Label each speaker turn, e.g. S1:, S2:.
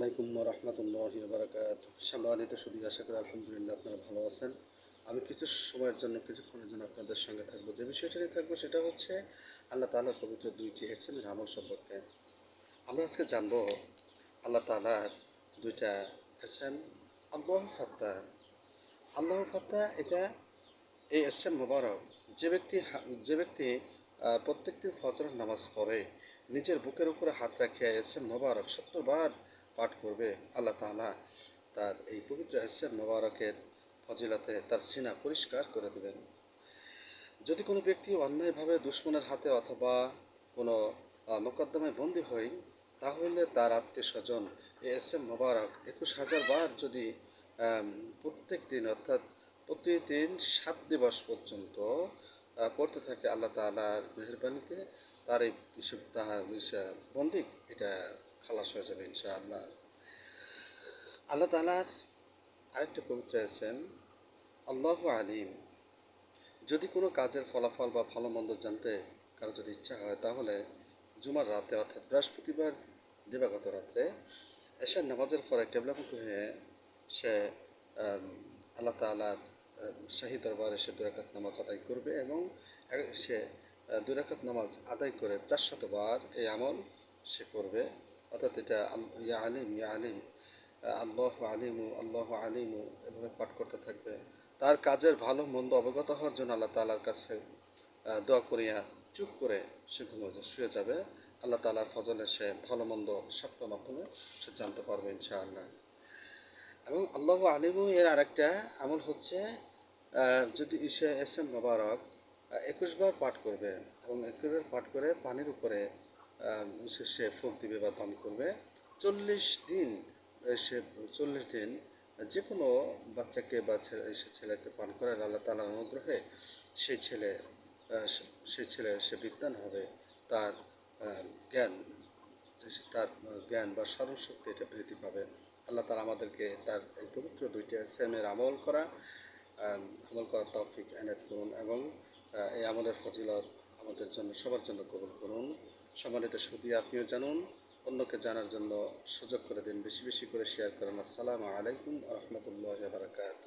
S1: আলাইকুম রহমতুল্লাহ বারাকাত সম্মানিত সুদী আশা করি, আলহামদুলিল্লাহ আপনারা ভালো আছেন। আমি কিছু সময়ের জন্য, কিছুক্ষণের জন্য আপনাদের সঙ্গে থাকব। যে বিষয়টা নিয়ে থাকব সেটা হচ্ছে আল্লাহ তালার পবিত্র দুইটি এসএমের আমল সম্পর্কে। আমরা আজকে জানব আল্লাহ তালার দুইটা এসএম আল্লাহ ফাত্তা আল্লাহ ফাত্তা এটা, এই এসএম মোবারক, যে ব্যক্তি যে ব্যক্তি প্রত্যেকদিন ফজর নামাজ পড়ে, নিজের বুকের উপরে হাত রাখিয়া এসএম মোবারক সত্তর বার পাঠ করবে, আল্লাহ তাআলা তার এই পবিত্র এসএম মোবারকের ফজিলতে তার সিনা পরিষ্কার করে দেবেন। যদি কোনো ব্যক্তি অন্যায়ভাবে দুশ্মনের হাতে অথবা কোনো মোকদ্দমায় বন্দী হয়, তাহলে তার আত্মীয় স্বজন এই এস এম মোবারক একুশ হাজার বার যদি প্রত্যেক দিন অর্থাৎ প্রতিদিন সাত দিবস পর্যন্ত পড়তে থাকে আল্লাহ তালার মেহরবানিতে, তার এই তাহার বন্দি, এটা খালাস হয়ে যাবে ইনশাআল্লাহ। আল্লাহ তালার আরেকটা পবিত্র আছেন আল্লাহ আলিম। যদি কোনো কাজের ফলাফল বা ভালো মন্দ জানতে কারও যদি ইচ্ছা হয় তাহলে জুমার রাতে অর্থাৎ বৃহস্পতিবার দিবাগত রাত্রে এশার নামাজের পরে কেবলামুখী হয়ে সে আল্লাহ তালার শাহী দরবারে সে দুরাকাত নামাজ আদায় করবে এবং সে আহ, দুই রাকাত নামাজ আদায় করে চারশতবার এই আমল সে করবে। অর্থাৎ এটা ইয়া আলিম ইয়া আলিম আল্লাহ আলিমু আল্লাহ আলিমু, এভাবে পাঠ করতে থাকবে। তার কাজের ভালো, মন্দ অবগত হওয়ার জন্য আল্লাহ তালার কাছে দোয়া করিয়া চুপ করে সে ঘুমে শুয়ে যাবে। আল্লাহ তালার ফজলে সে ভালো, মন্দ স্বপ্নের মাধ্যমে সে জানতে পারবে ইনশাআল্লাহ। এবং আল্লাহ আলিমু এর আরেকটা আমল হচ্ছে যদি সে এস এম মোবারক একুশ বার পাঠ করবে এবং একুশ বার পাঠ করে পানির উপরে সে ফুক দিবে বা দান করবে। চল্লিশ দিন সে চল্লিশ দিন যে কোনো বাচ্চাকে বা সে ছেলেকে পান করার আল্লাহ তালার অনুগ্রহে সেই ছেলে সেই ছেলে, সে বিদ্যান হবে। তার জ্ঞান তার জ্ঞান বা স্মরণশক্তি এটা বৃদ্ধি পাবে। আল্লাহ তালা আমাদেরকে তার এই পবিত্র দুইটি এসএমের আমল করা আমল করার তৌফিক এনায়ত করুন এবং এই আমলের ফজিলত আমাদের জন্য, সবার জন্য কবুল করুন। সম্মানিত সুদী, আপনিও জানুন, অন্যকে জানার জন্য সুযোগ করে দিন, বেশি বেশি করে শেয়ার করেন। আসসালামু আলাইকুম রহমতুল্লাহ বারকাত